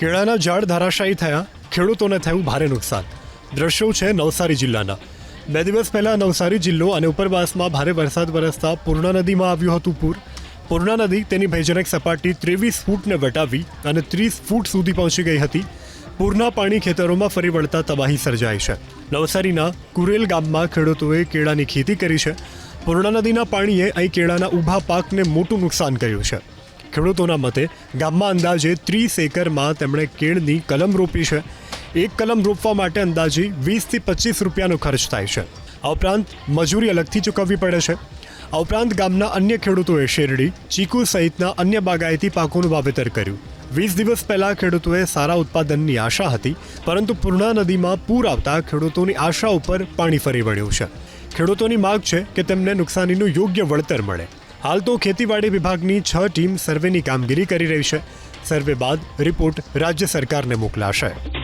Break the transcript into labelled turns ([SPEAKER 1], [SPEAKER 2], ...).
[SPEAKER 1] કેળાના ઝાડ ધરાશાયી થયા, ખેડૂતોને થયું ભારે નુકસાન. દ્રશ્યો છે નવસારી જિલ્લાના. બે દિવસ પહેલા નવસારી જિલ્લો અને ઉપરવાસમાં ભારે વરસાદ વરસતા પૂર્ણા નદીમાં આવ્યું હતું પૂર. પૂર્ણા નદી તેની ભયજનક સપાટી ત્રેવીસ ફૂટને વટાવી અને ત્રીસ ફૂટ સુધી પહોંચી ગઈ હતી. પૂરના પાણી ખેતરોમાં ફરી વળતા તબાહી સર્જાઈ છે. નવસારીના કુરેલ ગામમાં ખેડૂતોએ કેળાની ખેતી કરી છે. પૂર્ણા નદીના પાણીએ અહીં કેળાના ઊભા પાકને મોટું નુકસાન કર્યું છે. ખેડૂતોના મતે ગામમાં અંદાજે ત્રીસ એકરમાં તેમણે કેળની કલમ રોપી છે. એક કલમ રોપવા માટે અંદાજે વીસથી પચીસ રૂપિયાનો ખર્ચ થાય છે. આ ઉપરાંત મજૂરી અલગથી ચૂકવવી પડે છે. આ ઉપરાંત ગામના અન્ય ખેડૂતોએ શેરડી, ચીકુ સહિતના અન્ય બાગાયતી પાકોનું વાવેતર કર્યું. વીસ દિવસ પહેલાં ખેડૂતોએ સારા ઉત્પાદનની આશા હતી, પરંતુ પૂર્ણા નદીમાં પૂર આવતા ખેડૂતોની આશા ઉપર પાણી ફરી વળ્યું છે. ખેડૂતોની માગ છે કે તેમને નુકસાનીનું યોગ્ય વળતર મળે. હાલ તો ખેતીવાડી વિભાગની છ ટીમ સર્વેની કામગીરી કરી રહી છે. સર્વે બાદ રિપોર્ટ રાજ્ય સરકારને મોકલાશે.